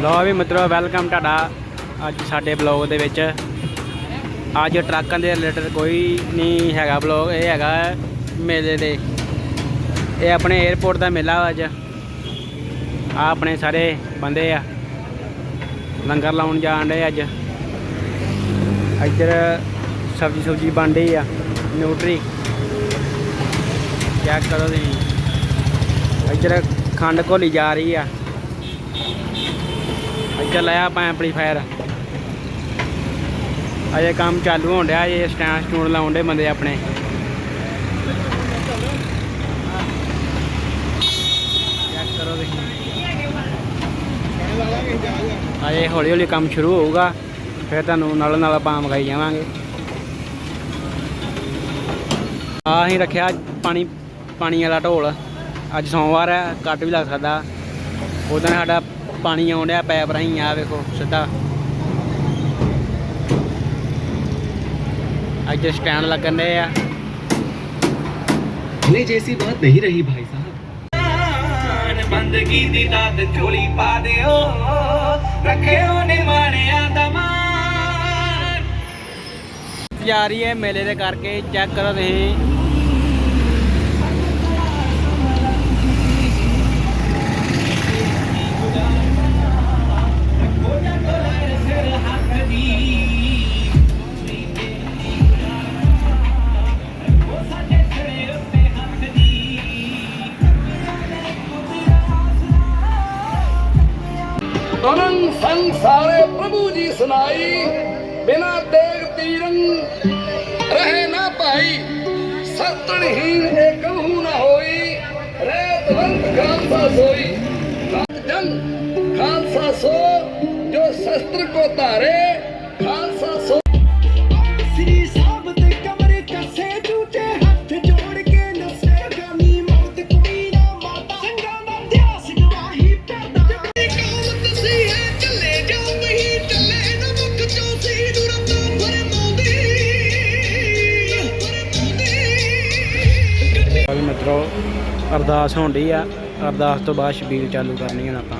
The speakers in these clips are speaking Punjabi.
ਲੋ ਵੀ ਮਿੱਤਰੋ ਵੈਲਕਮ ਤੁਹਾਡਾ ਅੱਜ ਸਾਡੇ ਬਲੌਗ ਦੇ ਵਿੱਚ। ਅੱਜ ਟਰੱਕਾਂ ਦੇ ਰਿਲੇਟਡ ਕੋਈ ਨਹੀਂ ਹੈਗਾ ਬਲੌਗ ਇਹ ਹੈਗਾ ਮੇਲੇ ਦੇ। ਇਹ ਆਪਣੇ 에어ਪੋਰਟ ਦਾ ਮੇਲਾ ਅੱਜ। ਆ ਆਪਣੇ ਸਾਰੇ ਬੰਦੇ ਆ। ਲੰਗਰ ਲਾਉਣ ਜਾਣ ਦੇ ਅੱਜ। ਇੱਧਰ ਸਬਜੀ ਸੁਬਜੀ ਬਣ ਰਹੀ ਆ ਨਿਊਟਰੀ ਚੈੱਕ ਕਰੋ ਤੁਸੀਂ। ਇੱਧਰ ਖੰਡ ਘੋਲੀ ਜਾ ਰਹੀ ਆ। ਇੱਧਰ ਲਿਆ ਆਪਾਂ ਐਂਪਲੀਫਾਇਰ ਅਜੇ ਕੰਮ ਚਾਲੂ ਹੋਣ ਡਿਆ ਇਹ ਸਟੈਂਡ ਸਟੂਡ ਲਾਉਣ ਦੇ ਬੰਦੇ ਆਪਣੇ। ਚੈੱਕ ਕਰੋ ਤੁਸੀਂ। ਅਜੇ ਹੌਲੀ ਹੌਲੀ ਕੰਮ ਸ਼ੁਰੂ ਹੋਊਗਾ, ਫਿਰ ਤੁਹਾਨੂੰ ਨਾਲ ਨਾਲ ਆਪਾਂ ਮਗਾਈ ਜਾਵਾਂਗੇ। ਆ ਅਸੀਂ ਰੱਖਿਆ ਪਾਣੀ ਪਾਣੀ ਵਾਲਾ ਢੋਲ। ਅੱਜ ਸੋਮਵਾਰ ਹੈ, ਕੱਟ ਵੀ ਲੱਗ ਸਕਦਾ। ਉਦੋਂ ਸਾਡਾ ਪਾਣੀ ਆਉਣ ਡਿਆ ਪੈਪ ਰਾਹੀਂ ਆ ਵੇਖੋ ਸਿੱਧਾ। ਅੱਜ ਸਟੈਂਡ ਲੱਗਣ ਦੇ ਆ। ਨਹੀਂ ਜੈਸੀ ਬਾਤ ਨਹੀਂ ਰਹੀ ਭਾਈ ਸਾਹਿਬ। ਬੰਦਗੀ ਦੀ ਦਾਤ ਝੋਲੀ ਪਾ ਦਿਓ ਰੱਖਿਓ ਨਿਮਾਣਿਆਂ ਦਾ ਮਾਨ ਜਾ ਹੈ ਮੇਲੇ ਦੇ ਕਰਕੇ ਚੈੱਕ ਕਰੋ ਤੁਸੀਂ। ਬਿਨਾ ਤੇਗ ਤੀਰੰ ਰਹੇ ਨਾ ਭਾਈ ਸਤਣਹੀਨ ਇਹ ਕਹੂ ਨਾ ਹੋਈ ਰਹਿ ਤਵੰਤ ਖਾਲਸਾ ਸੋਈ। ਜਨ, ਖਾਲਸਾ ਸੋ, ਜੋ ਸ਼ਸਤਰ ਕੋ ਧਾਰੇ ਅਰਦਾਸ ਹੋਣ ਡਈ ਆ। ਅਰਦਾਸ ਤੋਂ ਬਾਅਦ ਛਬੀਲ ਚਾਲੂ ਕਰਨੀ ਹੁਣ ਆਪਾਂ।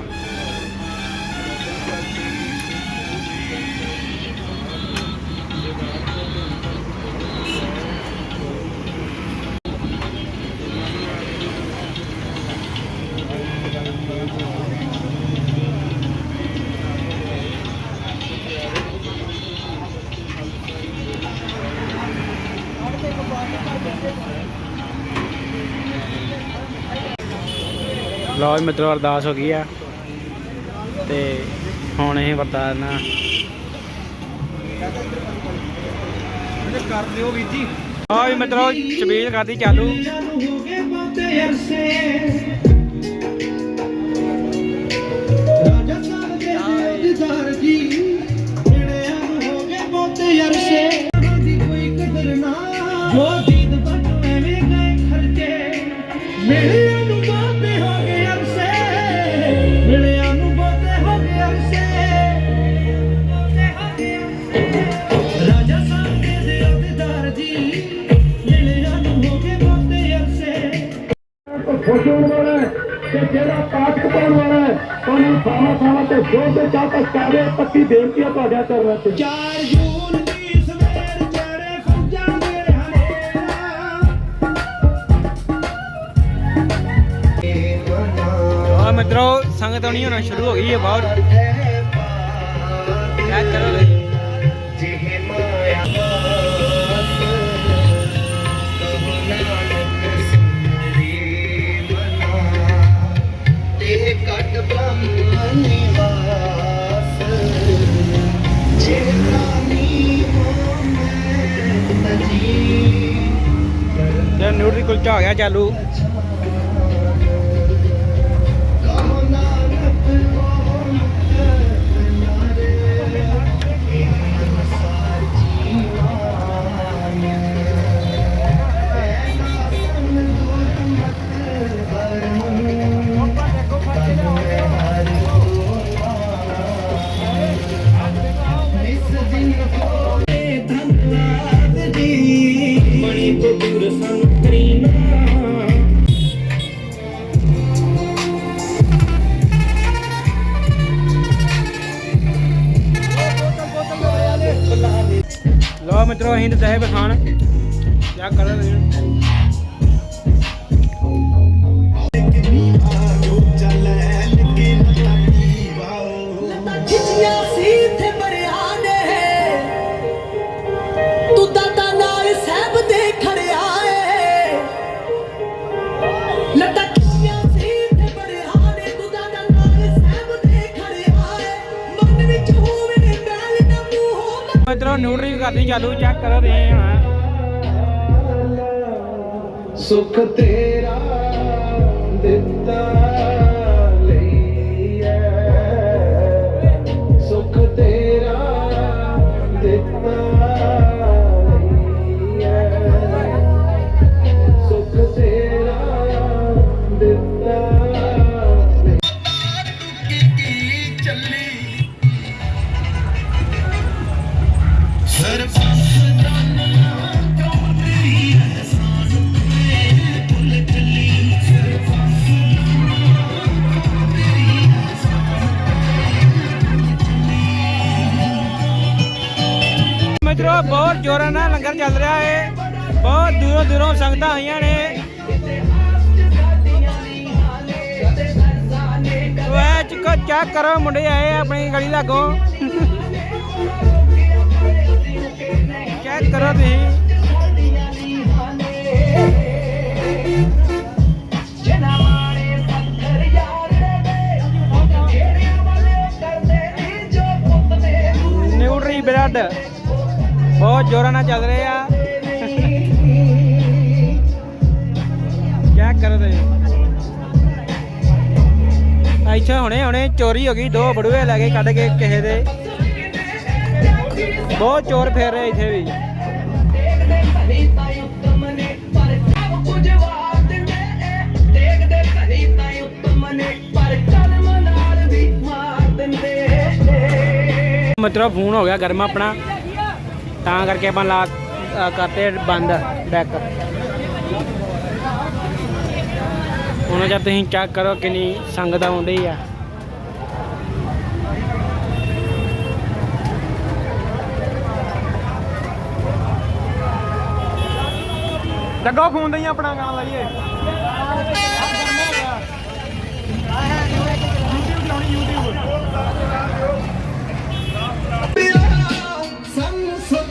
ਲਓ ਜੀ ਮਿੱਤਰੋ ਅਰਦਾਸ ਹੋ ਗਈ ਆ। ਤੇ ਹੁਣ ਇਹ ਵਰਤਾਨਾ ਕਰ ਦਿਓ ਵੀਰ ਜੀ। ਆ ਵੀ ਮਿੱਤਰੋ ਛਬੀਲ ਕਰਦੀ ਚਾਲੂ। ਤੇ ਜਿਹੜਾ ਪਾਠ ਪਾਉਣ ਵਾਲਾ ਹੈ ਤੁਹਾਨੂੰ ਥਾਵਾਂ ਥਾਵਾਂ ਤੇ ਜੋਰ ਦੇ ਚਾਹ ਪਛਾਵੇ ਪੱਕੀ ਬੇਨਤੀ ਹੈ ਤੁਹਾਡੇ ਚਰਨਾਂ ਤੇ ਚਾਰ ਜੂਨ ਦੀ ਸਵੇਰ ਚੜੇ ਫੌਜਾਂ ਦੇ ਹਨੇਰਾ। ਆ ਮਿੱਤਰੋ ਸੰਗਤ ਆਉਣੀ ਹੋਣਾ ਸ਼ੁਰੂ ਹੋ ਗਈ ਹੈ ਬਹੁਤ। ਚੈੱਕ ਕਰੋ। ਤੁਸੀਂ ਤੇ ਨਿਊਟਰੀ ਕੁਲਚਾ ਹੋ ਗਿਆ ਚਾਲੂ। ਮਿੱਤਰੋ ਅਸੀਂ ਤਾਂ ਕਿਆ ਕਰ ਚਾਲੂ ਚੈੱਕ ਕਰੋ ਤੁਸੀਂ ਹਾਂ। ਸੁਖ ਤੇਰਾ ਦਿੱਤਾ। ਜ਼ੋਰਾਂ ਨਾਲ ਲੰਗਰ ਚੱਲ ਰਿਹਾ ਹੈ ਬਹੁਤ ਦੂਰੋਂ ਦੂਰੋਂ ਸੰਗਤਾਂ ਆਈਆਂ ਨੇ। ਵੇ ਚਿਕੋ ਚੈੱਕ ਕਰੋ, ਮੁੰਡੇ ਆਏ ਆਪਣੀ ਗਲੀ ਲਾਗੋਂ। ਚੈੱਕ ਕਰੋ ਤੁਸੀਂ। Nutri bread. ਬਹੁਤ ਜ਼ੋਰਾਂ ਨਾਲ ਚੱਲ ਰਹੇ ਆ। ਚੈੱਕ ਕਰੋ ਇੱਥੇ ਹੁਣੇ ਹੁਣੇ ਚੋਰੀ ਹੋ ਗਈ, ਦੋ ਬੜੂਏ ਲੈ ਕੇ ਕੱਢ ਕੇ ਕਿਸੇ ਦੇ। ਬਹੁਤ ਚੋਰ ਫੇਰ ਰਹੇ ਇੱਥੇ ਵੀ। ਮਤਲਬ ਫੋਨ ਹੋ ਗਿਆ ਗਰਮ ਆਪਣਾ। ਤਾਂ ਕਰਕੇ ਆਪਾਂ ਲਾ ਕਰਤੇ ਬੰਦ ਡੈਕ ਹੁਣ ਜਦ ਤੁਸੀਂ ਚੈੱਕ ਕਰੋ ਕਿੰਨੀ ਸੰਗਤ ਆਉਂਦੀ ਆ ਲੱਗੋ ਫੋਨ ਦਈ ਆਪਣਾ ਗਾਣਾ ਲਾਈਏ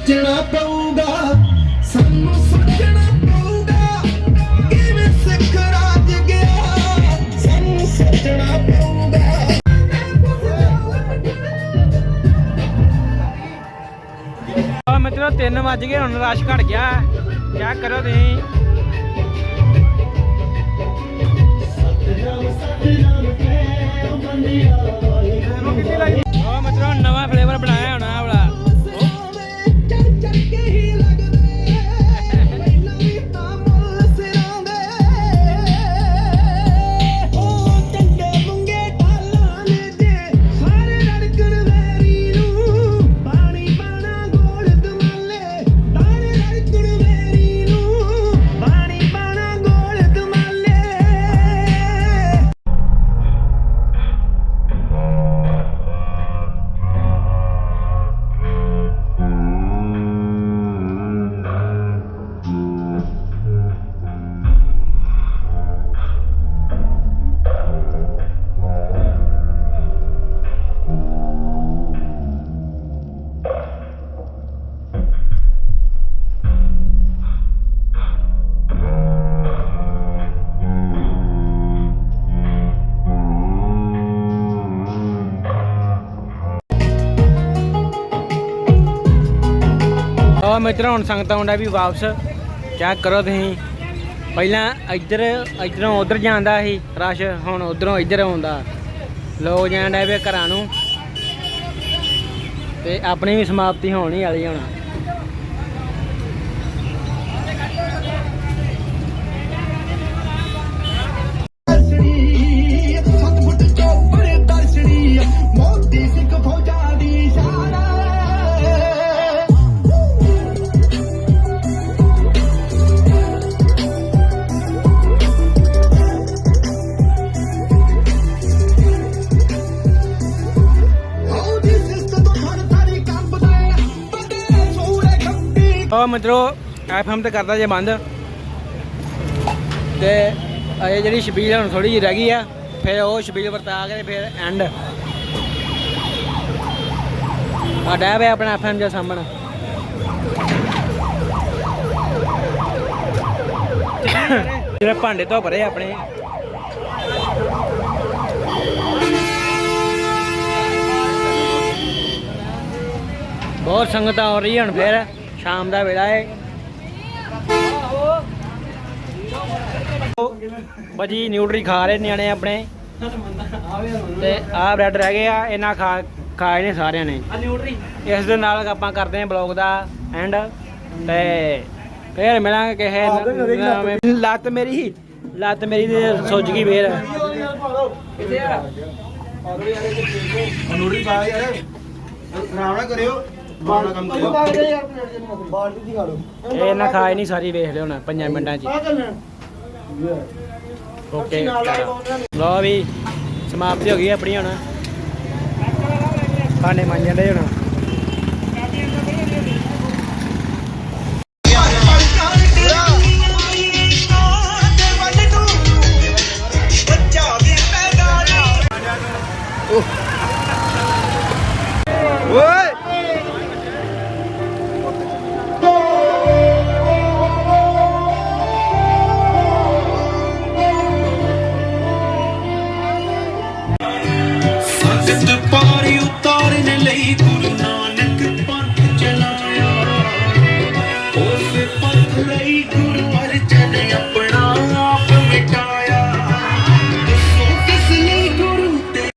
ਸੋਚਣਾ ਪਊਗਾ ਸਾਨੂੰ ਸੋਚਣਾ ਪਊਗਾ ਕਿਵੇਂ ਸਿੱਖ ਰਾਜ ਗਿਆ? ਸਾਨੂੰ ਸੋਚਣਾ ਪਊਗਾ ਆ ਮਿੱਤਰੋ 3 ਵੱਜ ਗਏ, ਹੁਣ ਰਸ਼ ਘਟ ਗਿਆ। ਕਿਆ ਕਰੋ ਤੁਸੀਂ? ਉਹ ਮਿੱਤਰੋ, ਹੁਣ ਸੰਗਤ ਆਉਂਦਾ ਵੀ ਵਾਪਸ ਚੈੱਕ ਕਰੋ ਤੁਸੀਂ। ਪਹਿਲਾਂ ਇੱਧਰ, ਇੱਧਰੋਂ ਉਧਰ ਜਾਂਦਾ ਸੀ, ਰਸ਼ ਹੁਣ ਉਧਰੋਂ ਇੱਧਰ ਆਉਂਦਾ। ਲੋਕ ਜਾਣ ਡਏ ਵੇ ਘਰਾਂ ਨੂੰ। ਤੇ ਆਪਣੀ ਵੀ ਸਮਾਪਤੀ ਹੋਣ ਹੀ ਵਾਲੀ ਹੁਣ। ਮਿੱਤਰੋ ਐਫਐਮ ਤੇ ਕਰਦਾ ਜੇ ਬੰਦ। ਤੇ ਇਹ ਜਿਹੜੀ ਛਬੀਲ ਹੁਣ ਥੋੜੀ ਜਿਹੀ ਰਹਿ ਗਈ ਆ, ਫਿਰ ਉਹ ਛਬੀਲ ਵਰਤਾ ਕੇ ਫਿਰ ਐਂਡ ਆ ਡੈਬ ਹੈ ਆਪਣਾ ਐਫਐਮ ਜਿਹਾ ਸਾਹਮਣੇ। ਜਿਹੜੇ ਭਾਂਡੇ ਤੋਂ ਭਰੇ ਆਪਣੇ। ਬਹੁਤ ਸੰਗਤ ਹੋ ਰਹੀ ਹੁਣ ਫੇਰ। ਸ਼ਾਮ ਦਾ ਵੇਲਾ ਹੈ ਬਜੀ ਨਿਊਟਰੀ ਖਾ ਰਹੇ ਨਿਆਣੇ ਆਪਣੇ। ਤੇ ਆਹ ਬ੍ਰੈਡ ਰਹਿ ਗਏ ਆ ਇਹਨਾਂ ਖਾ ਖਾਏ ਨੇ ਸਾਰਿਆਂ ਨੇ। ਇਸ ਦੇ ਨਾਲ ਆਪਾਂ ਕਰਦੇ ਹਾਂ ਬਲੌਗ ਦਾ ਐਂਡ। ਤੇ ਫੇਰ ਮਿਲਾਂਗੇ ਕਿਸੇ ਲੱਤ ਮੇਰੀ। ਲੱਤ ਮੇਰੀ ਤੇ ਸੁੱਜ ਗਈ ਫੇਰ। ਨੂਰੀ ਪਾ ਯਾਰ। ਆਰਾਮ ਨਾਲ ਕਰਿਓ। ਬਾਲ ਕੰਮ ਇਹ ਨਾ ਖਾਏ ਨਹੀਂ ਸਾਰੀ ਵੇਖ ਲਿਓ ਹੁਣ ਪੰਜਾਂ ਮਿੰਟਾਂ 'ਚ। ਓਕੇ ਲੋ ਵੀ ਸਮਾਪਤੀ ਹੋ ਗਈ ਆਪਣੀ ਹੁਣ। ਭਾਂਡੇ ਮਾਂਜਣ ਦੇ ਹੁਣ।